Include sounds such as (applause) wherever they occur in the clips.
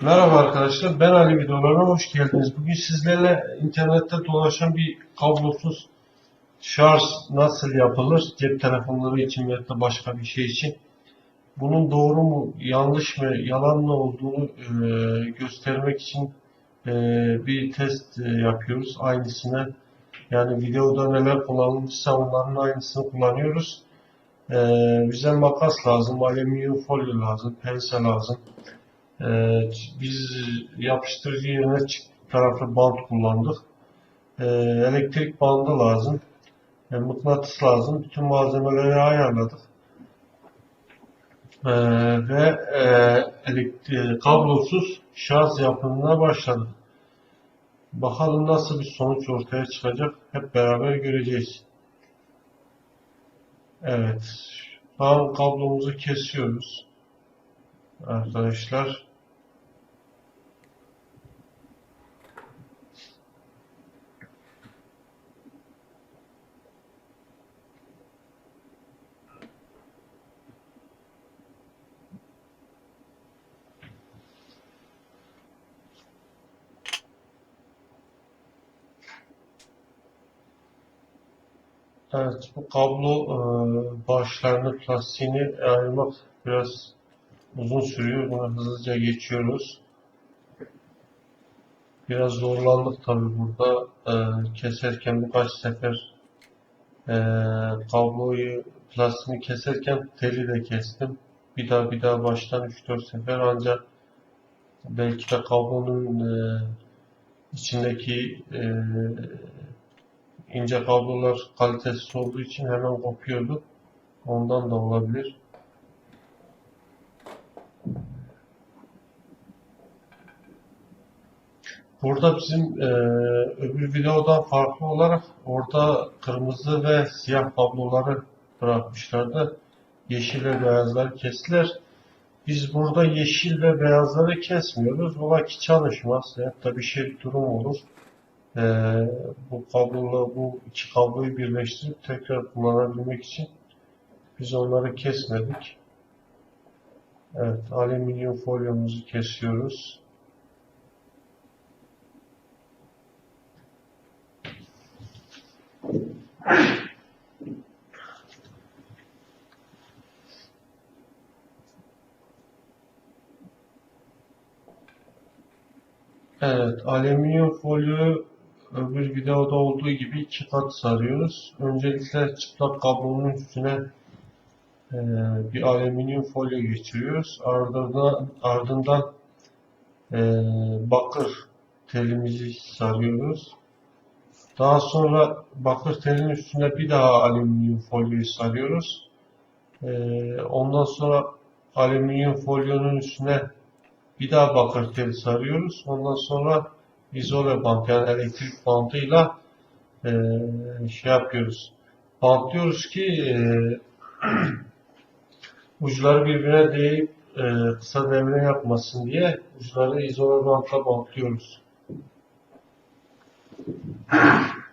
Merhaba arkadaşlar, ben Ali videolarına hoş geldiniz. Bugün sizlerle internette dolaşan bir kablosuz şarj nasıl yapılır, cep telefonları için veya da başka bir şey için. Bunun doğru mu, yanlış mı, yalan mı olduğunu e, göstermek için e, bir test e, yapıyoruz. Aynısını yani videoda neler kullanılmışsa onların aynısını kullanıyoruz. E, bize makas lazım, alüminyum folyo lazım, pense lazım. Ee, biz yapıştırıcı yerine çift taraflı bant kullandık. Ee, elektrik bandı lazım. E, mıknatıs lazım. Bütün malzemeleri ayarladık. Ee, ve e, elektri- kablosuz şarj yapımına başladık. Bakalım nasıl bir sonuç ortaya çıkacak. Hep beraber göreceğiz. Evet. An kablomuzu kesiyoruz. Arkadaşlar. Evet, bu kablo e, başlarını, plastiğini ayırmak biraz uzun sürüyor. Bunu hızlıca geçiyoruz. Biraz zorlandık tabii burada. E, keserken birkaç sefer e, kabloyu, plastiğini keserken teli de kestim. Bir daha bir daha baştan 3-4 sefer ancak belki de kablonun e, içindeki e, ince kablolar kalitesiz olduğu için hemen kopuyordu. Ondan da olabilir. Burada bizim e, öbür videodan farklı olarak orada kırmızı ve siyah kabloları bırakmışlardı. Yeşil ve beyazları kestiler. Biz burada yeşil ve beyazları kesmiyoruz. Ola ki çalışmaz. Da bir şey durum olur. Ee, bu kablola bu iki kabloyu birleştirip tekrar kullanabilmek için biz onları kesmedik. Evet, alüminyum folyomuzu kesiyoruz. Evet, alüminyum folyoyu öbür videoda olduğu gibi iki sarıyoruz. Öncelikle çıplak kablonun üstüne e, bir alüminyum folyo geçiriyoruz. Ardından, ardından e, bakır telimizi sarıyoruz. Daha sonra bakır telin üstüne bir daha alüminyum folyoyu sarıyoruz. E, ondan sonra alüminyum folyonun üstüne bir daha bakır teli sarıyoruz. Ondan sonra izole bant yani elektrik bantıyla e, şey yapıyoruz. Bantlıyoruz ki e, (clears throat) uçları birbirine değip e, kısa devre yapmasın diye uçları izole bantla bantlıyoruz. (clears throat)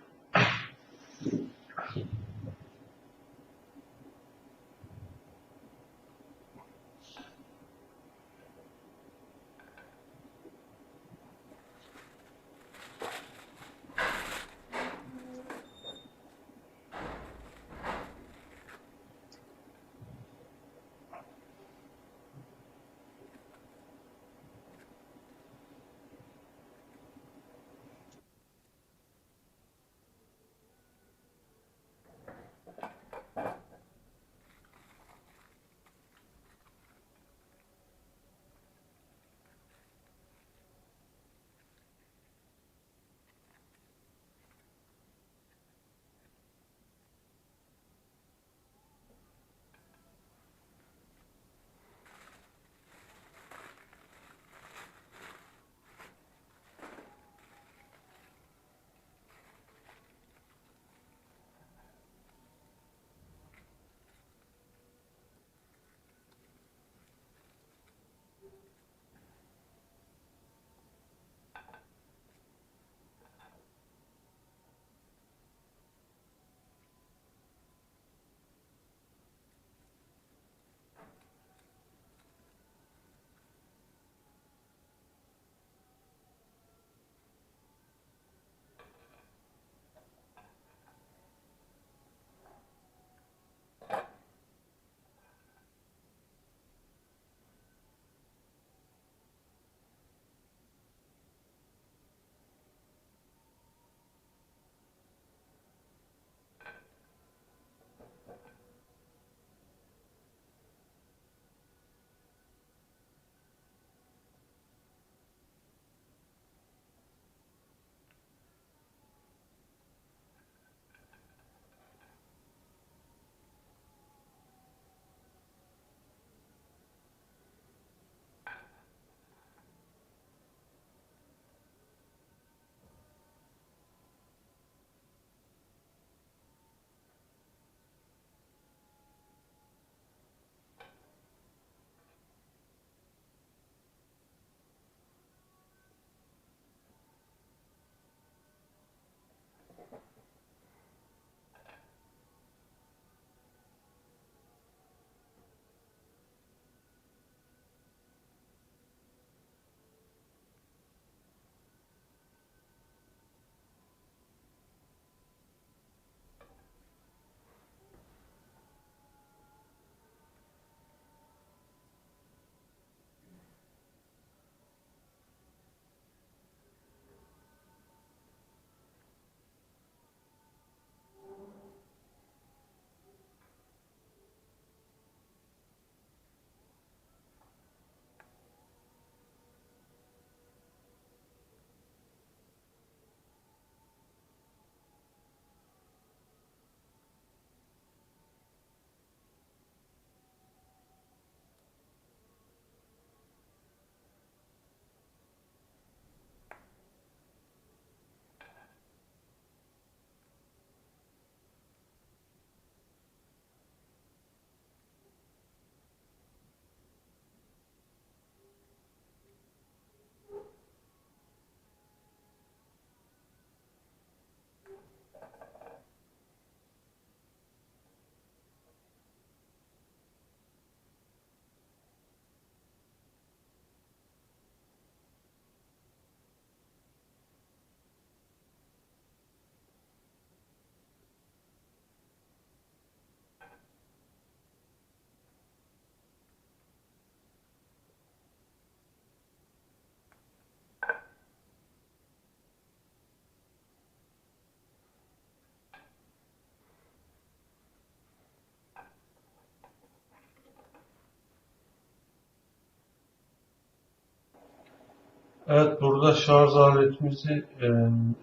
Evet burada şarj aletimizi e,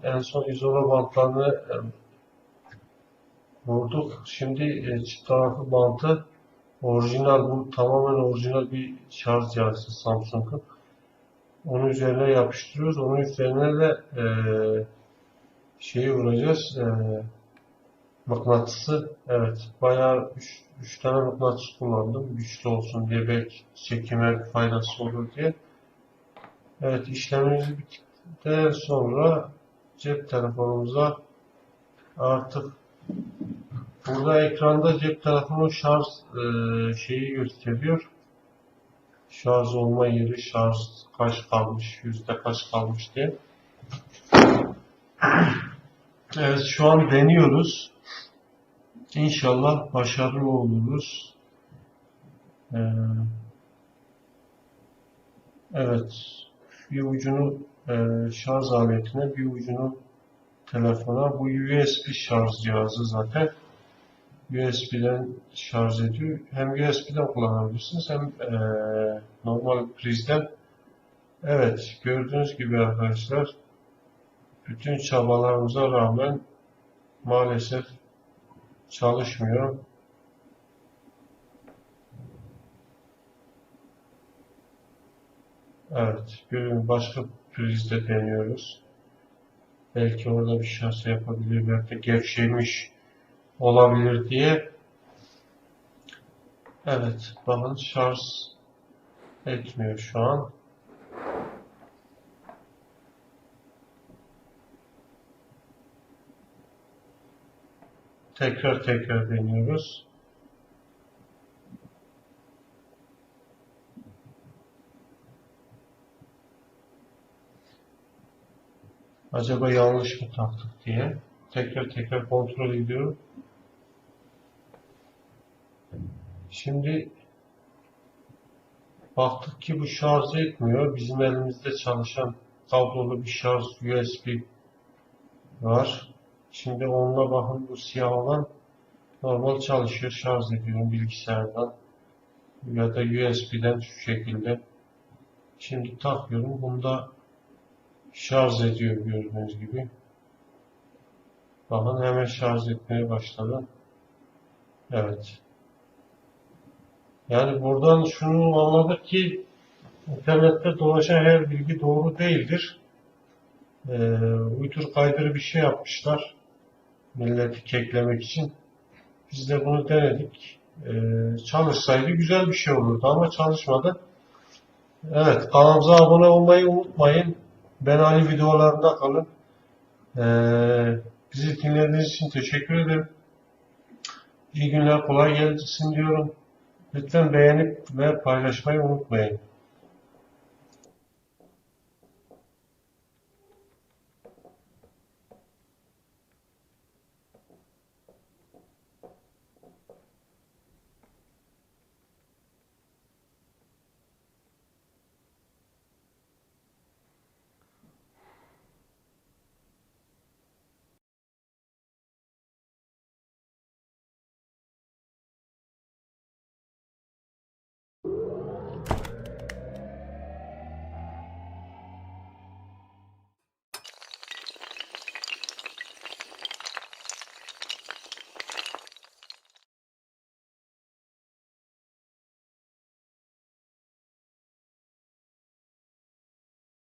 en son izola bantlarını e, vurduk. Şimdi e, çift taraflı bantı orijinal bu tamamen orijinal bir şarj cihazı Samsung'un. Onun üzerine yapıştırıyoruz. Onun üzerine de e, şeyi vuracağız. E, mıknatısı. Evet. Bayağı 3 tane mıknatıs kullandım. Güçlü olsun diye belki çekime faydası olur diye. Evet işlemimiz bittikten sonra cep telefonumuza artık burada ekranda cep telefonu şarj e, şeyi gösteriyor. Şarj olma yeri, şarj kaç kalmış, yüzde kaç kalmış diye. Evet şu an deniyoruz. İnşallah başarılı oluruz. Ee, evet bir ucunu e, şarj aletine, bir ucunu telefona. Bu USB şarj cihazı zaten. USB'den şarj ediyor. Hem USB'den kullanabilirsiniz hem e, normal prizden. Evet, gördüğünüz gibi arkadaşlar bütün çabalarımıza rağmen maalesef çalışmıyor. Evet, görün başka prizde deniyoruz. Belki orada bir şans yapabilir, belki de gevşemiş olabilir diye. Evet, bakın şarj etmiyor şu an. Tekrar tekrar deniyoruz. Acaba yanlış mı taktık diye tekrar tekrar kontrol ediyorum. Şimdi baktık ki bu şarj etmiyor. Bizim elimizde çalışan kablolu bir şarj USB var. Şimdi onunla bakın bu siyah olan normal çalışıyor. Şarj ediyorum bilgisayardan ya da USB'den şu şekilde. Şimdi takıyorum. Bunda şarj ediyor gördüğünüz gibi. Bakın hemen şarj etmeye başladı. Evet. Yani buradan şunu anladık ki internette dolaşan her bilgi doğru değildir. Ee, uydur kaydır bir şey yapmışlar. Milleti keklemek için. Biz de bunu denedik. Ee, çalışsaydı güzel bir şey olurdu ama çalışmadı. Evet kanalımıza abone olmayı unutmayın. Ben Ali videolarında kalın. Ee, bizi dinlediğiniz için teşekkür ederim. İyi günler, kolay gelsin diyorum. Lütfen beğenip ve paylaşmayı unutmayın.